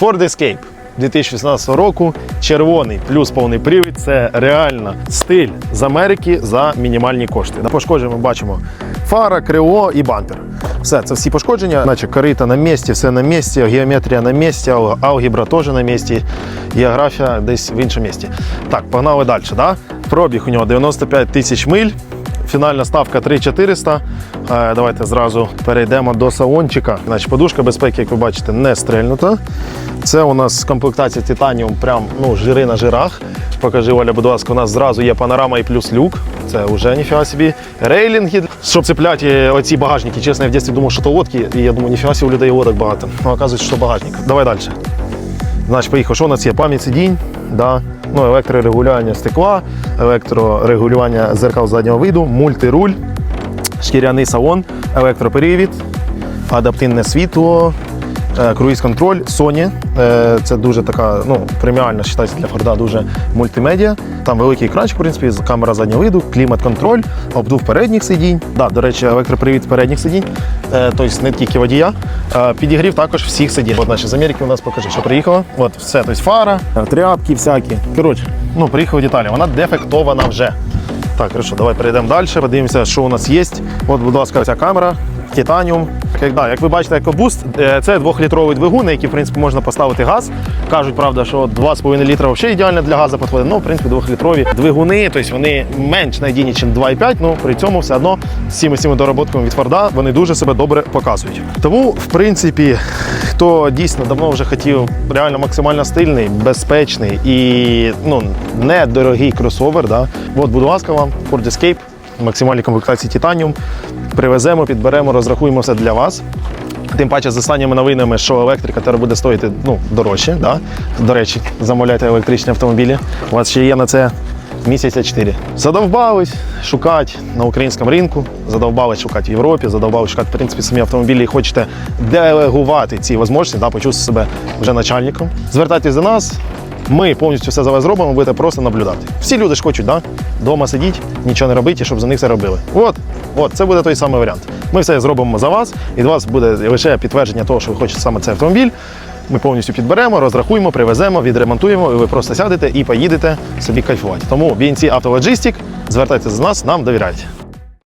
Ford Escape 2016 року. Червоний плюс повний привід це реально стиль з Америки за мінімальні кошти. На пошкодженні ми бачимо фара, криво і бампер. Все, це всі пошкодження, наче корита на місці, все на місці, геометрія на місці, ал- алгебра теж на місці, географія десь в іншому місці. Так, погнали далі. Да? Пробіг у нього 95 тисяч миль. Фінальна ставка 3400. Е, Давайте зразу перейдемо до салончика. Значить, подушка безпеки, як ви бачите, не стрельнута. Це у нас комплектація Титаніум, прям ну, жири на жирах. Покажи, Оля, будь ласка, у нас зразу є панорама і плюс люк. Це вже ніфіга собі. Рейлінги, щоб цепляти оці багажники. Чесно, я в дитинстві думав, що то лодки, і я думаю, ніфіга собі у людей лодок багато. Ну, оказується, що багажник. Давай далі. Значить, поїхав, що у нас є? Пам'ять сидінь, да. Ну, електрорегулювання стекла, електрорегулювання зеркал заднього виду, мультируль, шкіряний салон, електроперевід, адаптивне світло, круїз-контроль, Sony. Е, Це дуже така ну, преміальна, вважається для Форда, дуже мультимедіа. Там великий екранчик, в принципі, камера заднього виду, клімат-контроль, обдув передніх сидінь. Да, до речі, електропривід передніх сидінь, е, тобто не тільки водія. Е, Підігрів також всіх сидінь. От, значить, з Америки у нас покажи, що приїхала. От все, тобто фара, е, тряпки всякі. Коротше, ну, приїхали деталі. Вона дефектована вже. Так, хорошо, давай перейдемо далі, подивимося, що у нас є. От, будь ласка, ця камера, титаніум. Як, да, як ви бачите, EcoBoost е, це двохлітровий двигун, на який в принципі можна поставити газ. Кажуть, правда, що 2,5 літра взагалі ідеально для газу підходить. Ну, в принципі, двохлітрові двигуни, тобто вони менш надійні, ніж 2,5, ну при цьому все одно з цими всіми доработками від Форда вони дуже себе добре показують. Тому, в принципі, хто дійсно давно вже хотів реально максимально стильний, безпечний і ну, недорогий кросовер, да, от, будь ласка, вам Ford Escape, максимальній комплектації Titanium. Привеземо, підберемо, розрахуємо все для вас. Тим паче з останніми новинами, що електрика тепер буде стоїти ну, дорожче. Да? До речі, замовляйте електричні автомобілі. У вас ще є на це місяця 4. Задовбались шукати на українському ринку, задовбались шукати в Європі, задовбались шукати в принципі самі автомобілі і хочете делегувати ці можливості, да, почувствувати себе вже начальником. Звертайтесь до нас. Ми повністю все за вас зробимо, будете просто наблюдати. Всі люди ж хочуть, да? Дома сидіть, нічого не робити, щоб за них все робили. От, от, це буде той самий варіант. Ми все зробимо за вас, і до вас буде лише підтвердження того, що ви хочете саме цей автомобіль. Ми повністю підберемо, розрахуємо, привеземо, відремонтуємо, і ви просто сядете і поїдете собі кайфувати. Тому BNC Автологістик, звертайтеся до нас, нам довіряйте.